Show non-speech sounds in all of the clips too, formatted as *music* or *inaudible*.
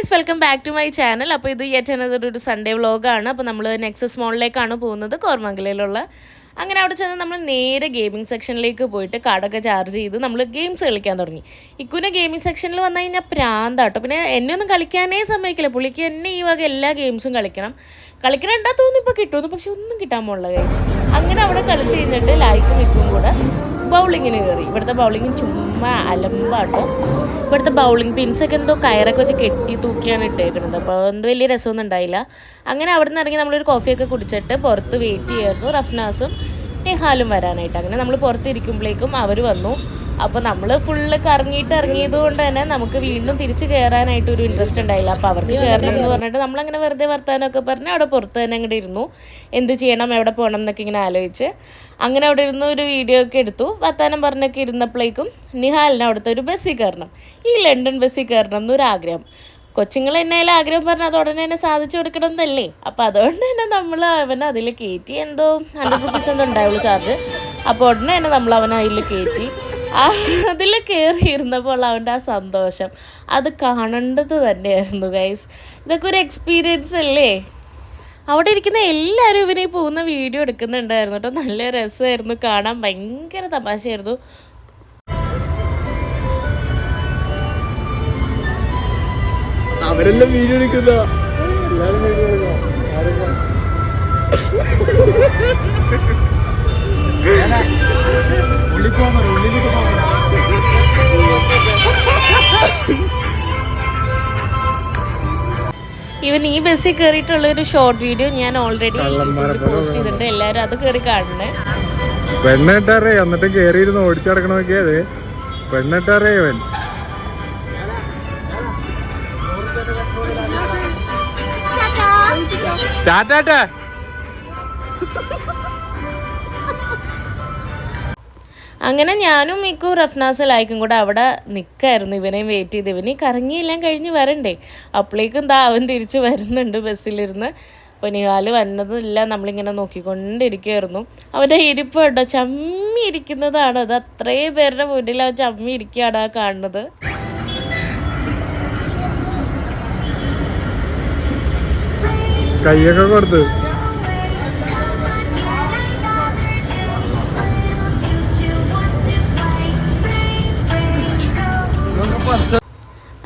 Guys welcome back to my channel അപ്പോൾ ഇത് yet another ഒരു സൺഡേ വ്ളോഗാണ് അപ്പോൾ നമ്മൾ നെക്സസ് മോളിലേക്കാണ് പോകുന്നത് കോർമംഗലയിലുള്ള. അങ്ങനെ അവിടെ ചെന്ന് നമ്മൾ നേരെ ഗെയിമിംഗ് സെക്ഷനിലേക്ക് പോയിട്ട് കാർഡൊക്കെ ചാർജ് ചെയ്ത് നമ്മൾ ഗെയിംസ് കളിക്കാൻ തുടങ്ങി. ഇക്കുനെ ഗെയിമിംഗ് സെക്ഷനിൽ വന്നു കഴിഞ്ഞാൽ പ്രാന്താട്ടോ. പിന്നെ എന്നെ ഒന്നും കളിക്കാനേ സമ്മതിക്കില്ല. പുള്ളിക്ക് എന്നെ ഈ വക എല്ലാ ഗെയിംസും കളിക്കണം. കളിക്കണം ഉണ്ടാ തോന്നുന്നു? ഇപ്പോൾ കിട്ടുമെന്ന് പക്ഷെ ഒന്നും കിട്ടാൻ പോലുള്ള ഗൈസ് അങ്ങനെ അവിടെ കളിച്ച് കഴിഞ്ഞിട്ട് ലൈക്കും മിക്കും കൂടെ. ബൗളിങ്ങിന് കയറി. ഇവിടുത്തെ ബൗളിങ്ങിന് ചുമ്മാ അലമ്പാട്ടോ. ഇവിടുത്തെ ബൗളിംഗ് പിൻസൊക്കെ എന്തോ കയറൊക്കെ വെച്ച് കെട്ടി തൂക്കിയാണ് ഇട്ടേക്കുന്നത് അപ്പോൾ എന്തോ വലിയ രസമൊന്നും ഉണ്ടായില്ല. അങ്ങനെ അവിടെ നിന്ന് ഇറങ്ങി നമ്മളൊരു കോഫിയൊക്കെ കുടിച്ചിട്ട് പുറത്ത് വെയിറ്റ് ചെയ്യായിരുന്നു. റഫ്നാസും നെഹാലും വരാനായിട്ട്. അങ്ങനെ നമ്മൾ പുറത്തിരിക്കുമ്പോഴേക്കും അവർ വന്നു. അപ്പോൾ നമ്മൾ ഫുള്ള് കറങ്ങിയിട്ട് ഇറങ്ങിയത് കൊണ്ട് തന്നെ നമുക്ക് വീണ്ടും തിരിച്ച് കയറാനായിട്ട് ഒരു ഇൻട്രസ്റ്റ് ഉണ്ടായില്ല. അപ്പോൾ അവർക്ക് കയറണം എന്ന് പറഞ്ഞിട്ട് നമ്മളങ്ങനെ വെറുതെ വർത്താനമൊക്കെ പറഞ്ഞ് അവിടെ പുറത്ത് തന്നെ അങ്ങോട്ട് ഇരുന്നു. എന്ത് ചെയ്യണം എവിടെ പോകണം എന്നൊക്കെ ഇങ്ങനെ ആലോചിച്ച്. അങ്ങനെ അവിടെ ഇരുന്ന് ഒരു വീഡിയോ ഒക്കെ എടുത്തു. വർത്താനം പറഞ്ഞൊക്കെ ഇരുന്നപ്പോഴേക്കും നിഹാലിന് അവിടുത്തെ ഒരു ബസ്സിൽ കയറണം. ഈ ലണ്ടൻ ബസ്സിൽ കയറണം എന്നൊരു ആഗ്രഹം. കൊച്ചുങ്ങൾ എന്നായാലും ആഗ്രഹം പറഞ്ഞാൽ അത് ഉടനെ തന്നെ സാധിച്ചു കൊടുക്കണം എന്നല്ലേ? അപ്പോൾ അതുകൊണ്ട് തന്നെ നമ്മൾ അവനെ അതിൽ കയറ്റി എന്തോ ഹൺഡ്രഡ് റുപ്പീസ് എന്തോ ഉണ്ടായുള്ളൂ ചാർജ് അപ്പോൾ ഉടനെ തന്നെ നമ്മൾ അവനെ അതിൽ കയറ്റി അതിൽ കയറിയിരുന്നപ്പോൾ അവന്റെ ആ സന്തോഷം. അത് കാണേണ്ടത് തന്നെയായിരുന്നു ഗൈസ് ഇതൊക്കെ ഒരു എക്സ്പീരിയൻസ് അല്ലേ? അവിടെ ഇരിക്കുന്ന എല്ലാവരും ഇവനെ പോകുന്ന വീഡിയോ എടുക്കുന്നുണ്ടായിരുന്നു കേട്ടോ. നല്ല രസമായിരുന്നു കാണാൻ ഭയങ്കര തമാശയായിരുന്നു. അവരെല്ലാം വീഡിയോ എടുക്കുന്ന? എല്ലാവരും വീഡിയോ ഇവൻ ഈ ബസ്സിൽ കയറിയിട്ടുള്ള ഒരു ഷോർട്ട് വീഡിയോ ഞാൻ ഓൾറെഡി പോസ്റ്റ് ചെയ്തിട്ടുണ്ട്. എല്ലാവരും അത് കയറി കാണണേ. പെണ്ണിട്ടാറേ എന്നിട്ട് കേറിയിരുന്ന് ഓടിച്ചടക്കണ നോക്കിയാത് പെണ്ണിട്ടാറേ അവൻ. ടാറ്റാ. അങ്ങനെ ഞാനും മിക്കും റഫ്നാസ് ലായിക്കും കൂടെ അവിടെ നിൽക്കായിരുന്നു ഇവനെയും വെയിറ്റ് ചെയ്ത്. കറങ്ങി കറങ്ങിയെല്ലാം കഴിഞ്ഞ് വരണ്ടേ? അപ്പോഴേക്കും ദാ അവൻ തിരിച്ച് വരുന്നുണ്ട് ബസ്സിലിരുന്ന്. അപ്പോൾ വന്നതില്ല നമ്മളിങ്ങനെ നോക്കിക്കൊണ്ടിരിക്കുമായിരുന്നു അവന്റെ ഇരിപ്പ് കേട്ടോ ചമ്മി ഇരിക്കുന്നതാണ് അത്. അത്രയും പേരുടെ മുന്നിൽ അവൻ ചമ്മി ഇരിക്കുകയാണ് ആ കാണുന്നത്. കൈയൊക്കെ കൊടുത്ത്.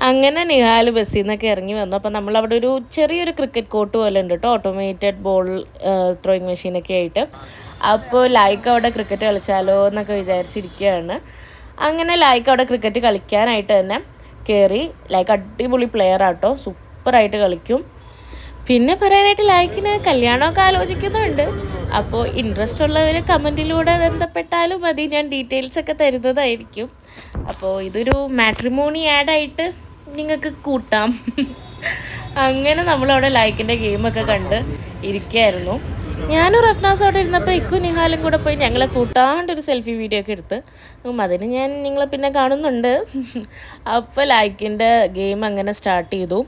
അങ്ങനെ നിഹാൽ ബസ്സിൽ നിന്നൊക്കെ ഇറങ്ങി വന്നു. അപ്പോൾ നമ്മളവിടെ ഒരു ചെറിയൊരു ക്രിക്കറ്റ് കോർട്ട് പോലെ ഉണ്ട് കേട്ടോ ഓട്ടോമേറ്റഡ് ബോൾ ത്രോയിങ് മെഷീനൊക്കെ ആയിട്ട്. അപ്പോൾ ലൈക്ക് അവിടെ ക്രിക്കറ്റ് കളിച്ചാലോ എന്നൊക്കെ വിചാരിച്ചിരിക്കുകയാണ് അങ്ങനെ ലൈക്ക് അവിടെ ക്രിക്കറ്റ് കളിക്കാനായിട്ട് തന്നെ കയറി ലൈക്ക് അടിപൊളി പ്ലെയർ ആട്ടോ സൂപ്പറായിട്ട് കളിക്കും. പിന്നെ പറയാനായിട്ട് ലൈക്കിന് കല്യാണമൊക്കെ ആലോചിക്കുന്നുണ്ട്. അപ്പോൾ ഇൻട്രസ്റ്റ് ഉള്ളവർ കമന്റിലൂടെ ബന്ധപ്പെട്ടാലും മതി. ഞാൻ ഡീറ്റെയിൽസ് ഒക്കെ തരുന്നതായിരിക്കും. അപ്പോൾ ഇതൊരു മാട്രിമോണി ആഡായിട്ട് നിങ്ങൾക്ക് കൂട്ടാം. അങ്ങനെ നമ്മളവിടെ ലൈക്കിന്റെ ഗെയിമൊക്കെ കണ്ട് ഇരിക്കുകയായിരുന്നു ഞാനും റഫ്നാസ് അവിടെ ഇരുന്നപ്പോൾ ഇക്കു നിഹാലും കൂടെ പോയി ഞങ്ങളെ കൂട്ടാണ്ട് ഒരു സെൽഫി വീഡിയോ ഒക്കെ എടുത്ത്. അപ്പം അതിന് ഞാൻ നിങ്ങളെ പിന്നെ കാണുന്നുണ്ട്. അപ്പോൾ ലൈക്കിന്റെ ഗെയിം അങ്ങനെ സ്റ്റാർട്ട് ചെയ്തു.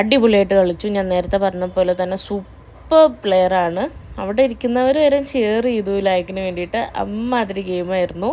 അടിപൊളിയായിട്ട് കളിച്ചു. ഞാൻ നേരത്തെ പറഞ്ഞ പോലെ തന്നെ സൂപ്പർ പ്ലെയറാണ് അവിടെ ഇരിക്കുന്നവർ വരെ ചെയർ ചെയ്തു ലൈക്കിന് വേണ്ടിയിട്ട്. അമ്മാതിരി ഗെയിമായിരുന്നു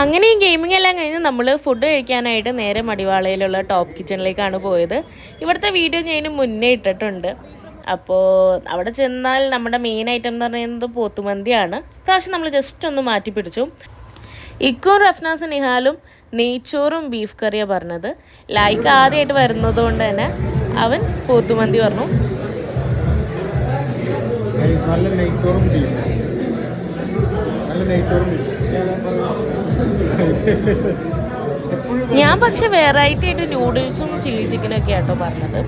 അങ്ങനെ ഈ ഗെയിമിംഗ് എല്ലാം കഴിഞ്ഞ് നമ്മൾ ഫുഡ് കഴിക്കാനായിട്ട് നേരെ മടിവാളയിലുള്ള ടോപ്പ് കിച്ചണിലേക്കാണ് പോയത്. ഇവിടുത്തെ വീഡിയോ ഞാൻ മുന്നേ ഇട്ടിട്ടുണ്ട്. അപ്പോൾ അവിടെ ചെന്നാൽ നമ്മുടെ മെയിൻ ഐറ്റം എന്ന് പറയുന്നത് പോത്തുമന്തിയാണ്. പ്രാവശ്യം നമ്മൾ ജസ്റ്റ് ഒന്ന് മാറ്റി പിടിച്ചു. ഇക്കും റഫ്നാസ് നിഹാലും നെയ്ച്ചോറും ബീഫ് കറിയാണ് പറഞ്ഞത്. ലൈക്ക് ആദ്യമായിട്ട് വരുന്നത് കൊണ്ട് തന്നെ അവൻ പോത്തുമന്തി പറഞ്ഞു. നല്ല നെയ്ച്ചോറും ബീഫ് നല്ല നെയ്ച്ചോറും ബീഫും ഞാൻ പക്ഷെ വെറൈറ്റി ആയിട്ട് നൂഡിൽസും ചില്ലി ചിക്കനും ഒക്കെ ആട്ടോ പറഞ്ഞത്.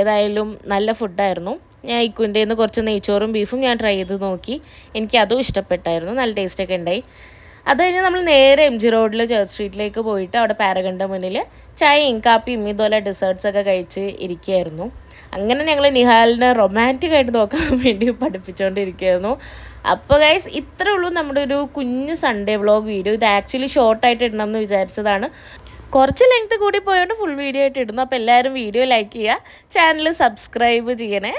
ഏതായാലും നല്ല ഫുഡായിരുന്നു ഞാൻ ഇക്കുന്റെ കുറച്ച് നെയ്ച്ചോറും ബീഫും ഞാൻ ട്രൈ ചെയ്ത് നോക്കി. എനിക്ക് അതും ഇഷ്ടപ്പെട്ടായിരുന്നു. നല്ല ടേസ്റ്റൊക്കെ ഉണ്ടായി. അത് കഴിഞ്ഞ് നമ്മൾ നേരെ എം ജി റോഡിൽ ചേർച്ച് സ്ട്രീറ്റിലേക്ക് പോയിട്ട് അവിടെ പാരഗണിന്റെ മുന്നിൽ ചായയും കാപ്പിയും ഇതുപോലെ ഡെസേർട്സ് ഒക്കെ കഴിച്ച് ഇരിക്കുകയായിരുന്നു. അങ്ങനെ ഞങ്ങൾ നിഹാലിനെ റൊമാന്റിക് ആയിട്ട് നോക്കാൻ *laughs* വേണ്ടി പഠിപ്പിച്ചുകൊണ്ടിരിക്കുകയായിരുന്നു അപ്പോൾ ഗൈസ് ഇത്രേ ഉള്ളൂ നമ്മുടെ ഒരു കുഞ്ഞു സൺഡേ വ്ളോഗ് വീഡിയോ ഇത് ആക്ച്വലി ഷോർട്ടായിട്ട് ഇടണം എന്ന് വിചാരിച്ചതാണ്. കുറച്ച് ലെങ്ത് കൂടി പോയതുകൊണ്ട് ഫുൾ വീഡിയോ ആയിട്ട് ഇടുന്നു. അപ്പോൾ എല്ലാവരും വീഡിയോ ലൈക്ക് ചെയ്യുക. ചാനൽ സബ്സ്ക്രൈബ് ചെയ്യണേ.